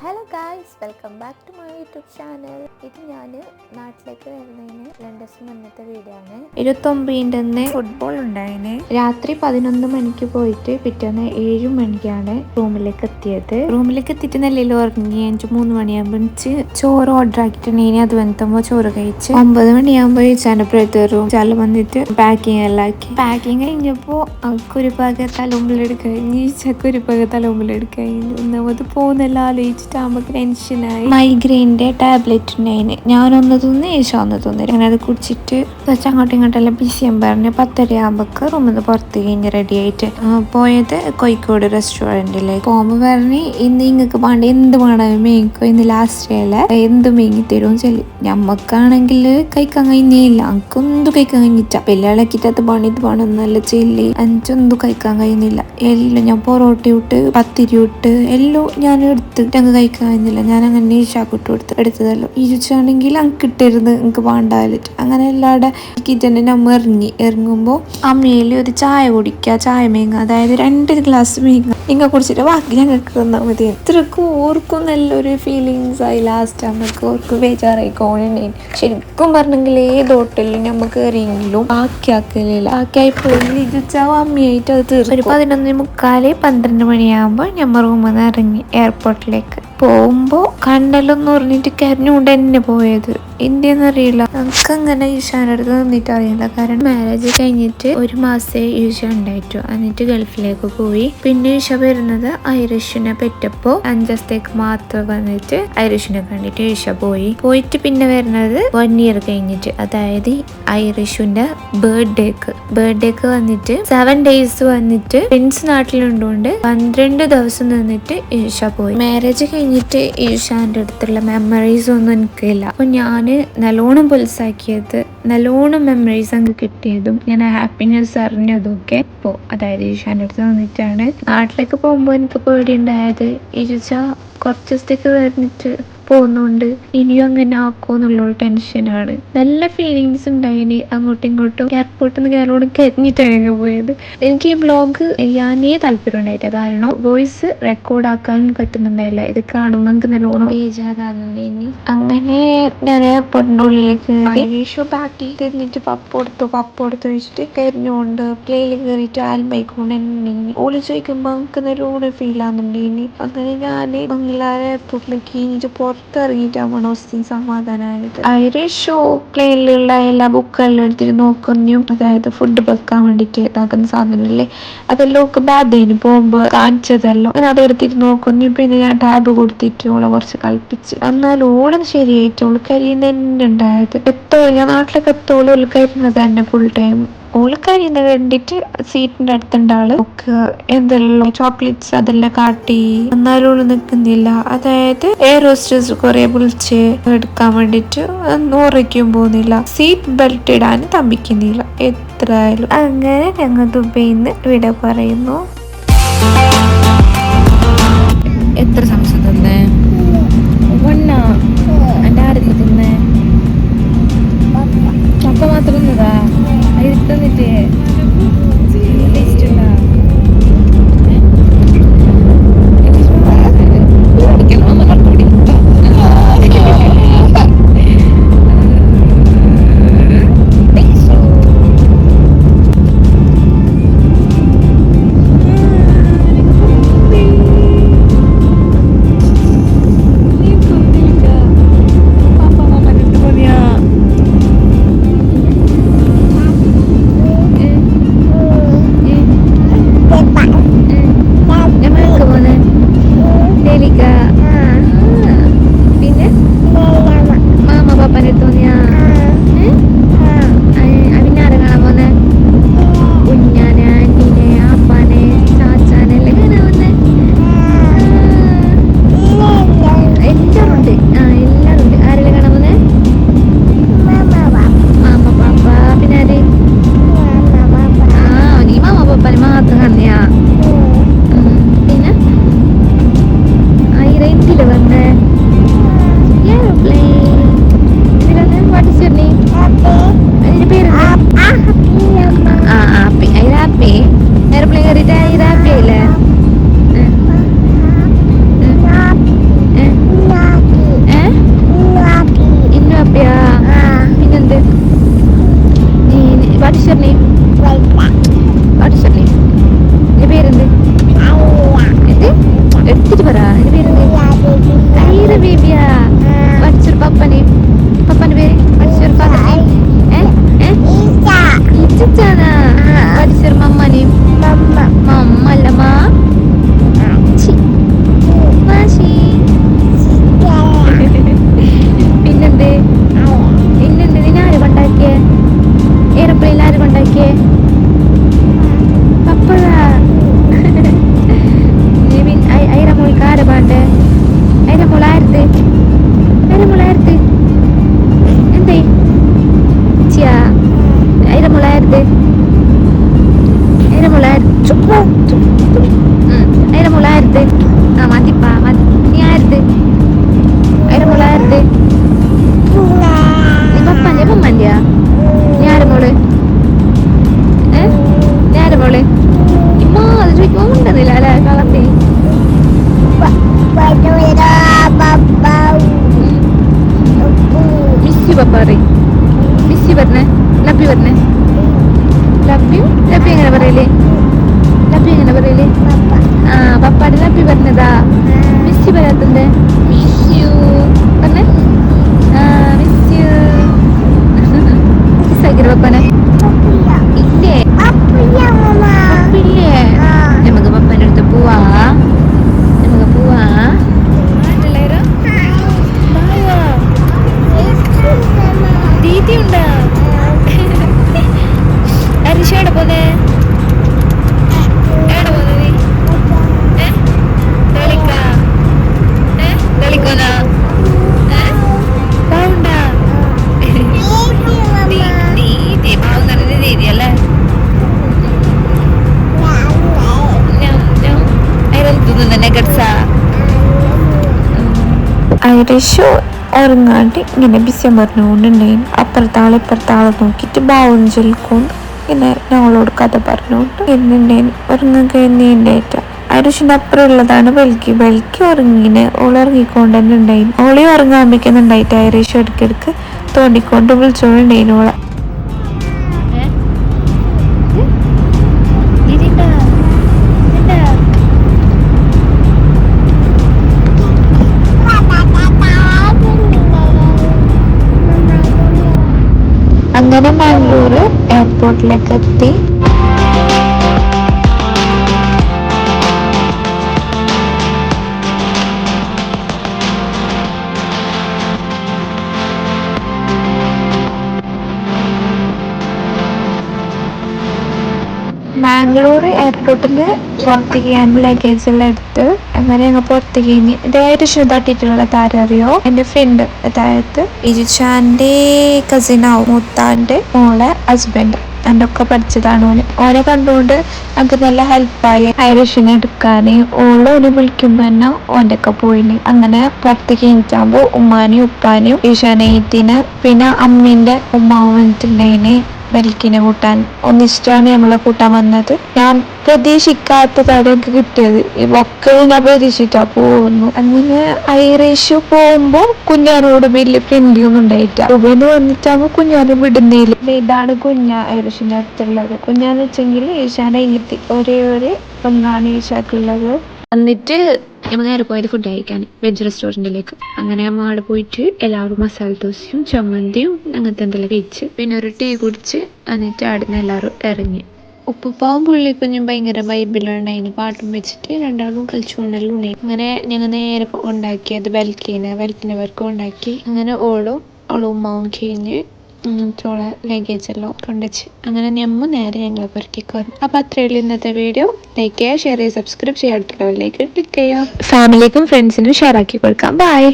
Hello guys welcome back to my YouTube channel ഇത് ഞാൻ നാട്ടിലേക്ക് വരുന്നതിന് രണ്ട് ദിവസം മുന്നത്തെ വീഡിയോ ആണ്. ഇരുപത്തൊമ്പതിന്റെ ഫുട്ബോൾ ഉണ്ടായിന്. രാത്രി പതിനൊന്ന് മണിക്ക് പോയിട്ട് പിറ്റേന്ന് ഏഴ് മണിക്കാണ് റൂമിലേക്ക് എത്തിയത്. റൂമിലേക്ക് എത്തിയിട്ട് നല്ല ഉറങ്ങി അഞ്ച് മൂന്ന് മണിയാകുമ്പോൾ എനിക്ക് ചോറ് ഓർഡർ ആക്കിയിട്ടുണ്ടെങ്കിൽ അത് വന്നിട്ടുമ്പോൾ ചോറ് കഴിച്ച്? ഒമ്പത് മണിയാകുമ്പോൾ ചാന്റെ റൂം ചാൽ വന്നിട്ട് പാക്കിങ് എല്ലാം ആക്കി. പാക്കിങ് കഴിഞ്ഞപ്പോൾ അവൾക്കൊരു പക തലമുമ്പിലെടുക്കാൻ ഒരു ഭാഗം തലമുമ്പിലെടുക്കാൻ ഒന്നാമത് പോകുന്നെല്ലാം ആലോചിച്ചിട്ട് നമുക്ക് ടെൻഷനായി. മൈഗ്രെയിന്റെ ടാബ്ലറ്റ് ഉണ്ടായിന് ഞാനൊന്ന് തിന്ന് ഈശ ഒന്ന് തിന്നു അങ്ങനെ അത് കുടിച്ചിട്ട് കുറച്ച് അങ്ങോട്ടും ഇങ്ങോട്ടെല്ലാം ബിസിയും പറഞ്ഞ് പത്തര ആകുമ്പോൾ റൂമിൽ നിന്ന് പുറത്ത് കഴിഞ്ഞ് റെഡി ആയിട്ട് പോയത് കോഴിക്കോട് റെസ്റ്റോറന്റിലേക്ക്. പോകുമ്പോൾ പറഞ്ഞ് ഇന്ന് ഇങ്ങക്ക് പാണ്ട് എന്ത് വേണം മേങ്ങിക്കോ. ഇന്ന് ലാസ്റ്റ് ഡേയിൽ എന്ത് മേങ്ങി തരും ചെല്ലി ഞമ്മക്കാണെങ്കിൽ കഴിക്കാൻ കഴിഞ്ഞില്ല. എനിക്കൊന്നും കഴിക്കാൻ കഴിഞ്ഞിട്ട പിള്ളേളക്കിട്ട് അത് പണി ഇത് പണം നല്ല ചെല്ലി അഞ്ചൊന്നും കഴിക്കാൻ കഴിയുന്നില്ല എല്ലാം ഞാൻ പൊറോട്ട ഇട്ട് പത്തിരി ഇട്ട് എല്ലാം ഞാൻ എടുത്ത് അങ്ങ് കഴിക്കാൻ കഴിയുന്നില്ല ഞാൻ അങ്ങനെ ഈശാക്കിട്ട് കൊടുത്ത് എടുത്തതല്ലോ. ഈച്ചാണെങ്കിൽ അങ്ങ് കിട്ടരുത് എനിക്ക് വേണ്ടാലിട്ട് അങ്ങനെ എല്ലാവരുടെ കിച്ചണിൽ നമ്മൾ ഇറങ്ങി. ഇറങ്ങുമ്പോൾ അമ്മയിൽ ഒരു ചായ കുടിക്കുക ചായ മേങ്ങ അതായത് രണ്ട് ഗ്ലാസ് മേങ്ങ ഇങ്ങ കുടിച്ചിട്ട് ബാക്കി ഞങ്ങൾക്ക് തന്നാൽ മതി. ഇത്രക്കും ഓർക്കും നല്ലൊരു ഫീലിങ്സ് ആയി. ലാസ്റ്റ് നമുക്ക് ഓർക്ക് ബേജാറായി കോണിനെ ശരിക്കും പറഞ്ഞെങ്കിൽ ഏത് ഹോട്ടലിൽ നമുക്ക് കയറിയെങ്കിലും ബാക്കിയാക്കലില്ല ബാക്കിയായി പോയി ഇജുച്ചാവും അമ്മയായിട്ട് അത് തീർന്നു ഒരു പതിനൊന്ന് മുക്കാൽ പന്ത്രണ്ട് മണിയാകുമ്പോൾ ഞമ്മ റൂമിൽ നിന്ന് ഇറങ്ങി എയർപോർട്ടിലേക്ക് പോകുമ്പോൾ കണ്ടല്ലോ എന്ന് പറഞ്ഞിട്ട് കരഞ്ഞുകൊണ്ട് തന്നെ പോയത്. എന്തെന്നറിയില്ല നമുക്ക് അങ്ങനെ ഈശാന്റെ അടുത്ത് നിന്നിട്ട് അറിയില്ല. കാരണം മാരേജ് കഴിഞ്ഞിട്ട് ഒരു മാസേ ഈശ ഉണ്ടായിട്ടു. എന്നിട്ട് ഗൾഫിലേക്ക് പോയി. പിന്നെ ഈശ വരുന്നത് ഐറിഷിനെ പെറ്റപ്പോ അഞ്ചസ്തേക്ക് മാത്രം വന്നിട്ട് ഐറിഷിനെ കണ്ടിട്ട് ഈശ പോയി. പോയിട്ട് പിന്നെ വരുന്നത് വൺ ഇയർ കഴിഞ്ഞിട്ട്. അതായത് ഐറിഷിന്റെ ബർത്ത്ഡേക്ക്. ബർത്ത്ഡേക്ക് വന്നിട്ട് സെവൻ ഡേയ്സ് വന്നിട്ട് ഫ്രണ്ട്സ് നാട്ടിലുണ്ടോണ്ട് പന്ത്രണ്ട് ദിവസം നിന്നിട്ട് ഈശ പോയി. മാരേജ് കഴിഞ്ഞിട്ട് ഈശാന്റെ അടുത്തുള്ള മെമ്മറീസ് ഒന്നും എനിക്കില്ല. അപ്പൊ ഞാൻ നല്ലോണം പുൽസാക്കിയത് നല്ലോണം മെമ്മറീസ് അങ്ങ് കിട്ടിയതും ഞാൻ ഹാപ്പിനെസ് അറിഞ്ഞതും ഒക്കെ ഇപ്പോ അതായത് ഈശാന്റെ അടുത്ത് വന്നിട്ടാണ്. നാട്ടിലേക്ക് പോകുമ്പോൾ എനിക്ക് പേടിയുണ്ടായത് ചോദിച്ചാൽ കുറച്ച് ദിവസത്തേക്ക് വന്നിട്ട് പോകുന്നുണ്ട് ഇനിയും അങ്ങനെ ആക്കുമെന്നുള്ള ടെൻഷനാണ് നല്ല ഫീലിങ്സ് ഉണ്ടായിന് അങ്ങോട്ടും ഇങ്ങോട്ടും. എയർപോർട്ടിൽ നിന്ന് കയറോടും കരിഞ്ഞിട്ടാണ് പോയത്. എനിക്ക് ഈ ബ്ലോഗ് ചെയ്യാനേ താല്പര്യം ഉണ്ടായിട്ട് കാരണം വോയിസ് റെക്കോർഡ് ആക്കാൻ പറ്റുന്നുണ്ടായില്ല. ഇത് കാണുമ്പോൾ നമുക്ക് നല്ലോണം ഇനി അങ്ങനെ ഞാൻ എയർപോർട്ടിന്റെ ഉള്ളിലേക്ക് ഐഷു ബാക്കിൽ തിരിഞ്ഞിട്ട് പപ്പ കൊടുത്തു. പപ്പ കൊടുത്തു വെച്ചിട്ട് കരഞ്ഞുകൊണ്ട് പ്ലേയിൽ കയറിയിട്ട് ആൽമൈക്കൊണ്ട് എന്നെ ഓൾ ചോദിക്കുമ്പോൾ നമുക്ക് നല്ലോണം ഫീൽ ആകുന്നുണ്ടായിനി അങ്ങനെ ഞാൻ മംഗലാര എയർപോർട്ടിലേക്ക് കഴിഞ്ഞിട്ട് പുറത്തിറങ്ങിയിട്ടാണ് ഒസ്തി സമാധാനമായത് ഐറിഷ് പ്ലെയിനിലുള്ള എല്ലാ ബുക്കെല്ലാം എടുത്തിട്ട് നോക്കുന്നു. അതായത് ഫുഡ് വെക്കാൻ വേണ്ടിയിട്ട് ഇതാക്കുന്ന സാധനമില്ലേ അതെല്ലാം ഒക്കെ ബാധേന് പോകുമ്പോൾ കാണിച്ചതല്ലോ. അങ്ങനെ അതെടുത്തിട്ട് നോക്കുന്നു. പിന്നെ ഞാൻ ടാബ് കൊടുത്തിട്ട് ഓളെ കുറച്ച് കളിപ്പിച്ച്. എന്നാലും ഓളെ ശരിയായിട്ട് കരിയുന്ന തന്നെ ഉണ്ടായത്. എത്തോ ഞാൻ നാട്ടിലൊക്കെ എത്തോളം കരുന്നത് തന്നെ ഫുൾ ടൈം ഓൾ കരിയുന്ന കണ്ടിട്ട് സീറ്റിന്റെ അടുത്തുണ്ട് ആൾ ഒക്കെ എന്തെല്ലാം ചോക്ലേറ്റ്സ് അതെല്ലാം കാട്ടി. എന്നാലും നിൽക്കുന്നില്ല അതായത് എയർ ഹോസ്റ്റേഴ്സ് കുറെ വിളിച്ച് എടുക്കാൻ വേണ്ടിട്ട് ഉറയ്ക്കും പോകുന്നില്ല. സീറ്റ് ബെൽറ്റ് ഇടാൻ തമ്പിക്കുന്നില്ല. എത്രയായാലും. അങ്ങനെ ഞങ്ങൾ ദുബൈന്ന് വിട പറയുന്നു. എത്ര അതിൽ ചുക്കു അതിന്റെ മുള ആരുത്? ആ മതിപ്പാ മതി. നീ ആരുത്? അതിന്റെ മുള ആരുത്? നീ പപ്പന്റെ പമ്മന്റെയാ നീ ആര് മോൾ? ഏ? നീ ആര് മോൾ? ഇമ്മ അത് ചോദിക്കുമ്പോ ഉണ്ടെന്നില്ല അല്ലേ? കളത്തി മിസ്സി പപ്പ പറയും. മിസ്സി പറഞ്ഞേ ലബ്ബി പറഞ്ഞേ. ലബ്ബിയും ലബ്ബി എങ്ങനെ പറയൽ? ലബ്ബി എങ്ങനെ പറയൽ? ആ പപ്പാടെ ലബ്ബി പറഞ്ഞതാ. യു പറയാത്തത് മിസ് യു പറഞ്ഞേ? ആ മിസ് യു പപ്പനെ. ഐറിഷ് ഉറങ്ങാണ്ട് ഇങ്ങനെ ബിസ്യം അപ്പുറത്താൾ ഇപ്പുറത്താളെ നോക്കിയിട്ട് ബാവും ചൊല്ലിക്കൊണ്ട് ഇങ്ങനെ ഞങ്ങളോട് കഥ പറഞ്ഞുകൊണ്ട് എന്നുണ്ടായി ഉറങ്ങാൻ കഴിഞ്ഞേറ്റ ഐറിഷിന്റെ അപ്പുറം ഉള്ളതാണ് വെൽക്കി ബൽക്കി ഉറങ്ങിനെ. ഓൾ ഉറങ്ങിക്കൊണ്ട് തന്നെ ഉണ്ടായിരുന്നു ഓളി ഉറങ്ങാൻ വയ്ക്കുന്നുണ്ടായിട്ട് ഐറിഷ് ഇടയ്ക്കിടയ്ക്ക് തോണ്ടിക്കൊണ്ട് വിളിച്ചോണ്ടുണ്ടായിരുന്നു ഓളെ. ബാംഗ്ലൂർ എയർപോർട്ടിലേക്ക് എത്തി ബാംഗ്ലൂർ എയർപോർട്ടിൽ പുറത്തേക്ക് ഞാൻ ലഗേജ് എടുത്ത് അങ്ങനെ ഞങ്ങൾ പുറത്തേക്ക് ഇനി ഇതായിട്ട് തട്ടിട്ടുള്ള താരം അറിയോ? ഫ്രണ്ട് അതായത് ഇജുച്ചാന്റെ കസിനാവും മുത്താന്റെ മോളെ ഹസ്ബൻഡ് ഒക്കെ പഠിച്ചതാണ് ഓന്. ഓനെ കണ്ടുകൊണ്ട് നമുക്ക് നല്ല ഹെൽപ്പായി ഐറിഷിനെ എടുക്കാൻ ഓൾ ഓന് വിളിക്കുമ്പോ തന്നെ ഓന്റെ ഒക്കെ പോയിന്. അങ്ങനെ പുറത്തേക്ക് കഴിഞ്ഞാകുമ്പോ ഉമ്മാനെയും ഉപ്പാനെയും ഈശാനയത്തിന് പിന്നെ അമ്മീന്റെ ഉമ്മാവ് വന്നിട്ടുണ്ടായിന്. ബൽക്കിനെ കൂട്ടാൻ ഒന്നിച്ചിട്ടാണ് നമ്മളെ കൂട്ടാൻ വന്നത്. ഞാൻ പ്രതീക്ഷിക്കാത്തതാണ് എനിക്ക് കിട്ടിയത്. മക്കൾ ഞാൻ പ്രതീക്ഷിച്ചാ. പോകുന്നു അങ്ങനെ ഐറേഷ്യ പോകുമ്പോ കുഞ്ഞാനോട് വലിയ ഫ്രണ്ട്ലി ഒന്നും ഉണ്ടായിട്ടില്ല ഉബന്ന് വന്നിട്ടാകുമ്പോ കുഞ്ഞാനെ വിടുന്നില്ല. ഇതാണ് കുഞ്ഞ ഐറിഷിന്റെ അടുത്തുള്ളത്. കുഞ്ഞാന്ന് വെച്ചെങ്കിൽ ഈശാന ഇങ്ങനത്തെ ഒരേ ഒരു ഒന്നാണ് ഈശാക്കുള്ളത്. എന്നിട്ട് നമ്മൾ നേരെ പോയത് ഫുഡ് കഴിക്കാൻ വെജ് റെസ്റ്റോറന്റിലേക്ക് അങ്ങനെ നമ്മൾ അവിടെ പോയിട്ട് എല്ലാവരും മസാല ദോശയും ചമ്മന്തിയും അങ്ങനത്തെ എന്തെല്ലാം കഴിച്ച് പിന്നെ ഒരു ടീ കുടിച്ച് എന്നിട്ട് അവിടെ നിന്ന് എല്ലാവരും ഇറങ്ങി. ഉപ്പുപ്പാവും പുള്ളിക്കുഞ്ഞും ഭയങ്കര വൈബിലുണ്ടായിരുന്നു പാട്ടും വെച്ചിട്ട് രണ്ടാളും കളിച്ചുകൊണ്ടെല്ലാം ഉണ്ടായി അങ്ങനെ ഞങ്ങൾ നേരെ ഉണ്ടാക്കിയത് വെൽക്കീന വെൽക്കിനെ വർക്കും ഉണ്ടാക്കി. അങ്ങനെ ഓളും ഓളും ഉമ്മാവും കഴിഞ്ഞ് ചോളെ ലഗേജ് എല്ലാം കൊണ്ടുവച്ച്. അങ്ങനെ ഞമ്മ നേരെ ഞങ്ങളെ പുറത്തേക്ക് വന്നു. അപ്പോൾ അത്രയേ ഉള്ളൂ ഇന്നത്തെ വീഡിയോ ലൈക്ക് ചെയ്യുക ഷെയർ ചെയ്യുക സബ്സ്ക്രൈബ് ചെയ്യാൻ അടുത്തുള്ളവരിലേക്ക് ക്ലിക്ക് ചെയ്യുക. ഫാമിലിക്കും ഫ്രണ്ട്സിനും ഷെയർ ആക്കി കൊടുക്കാം. ബൈ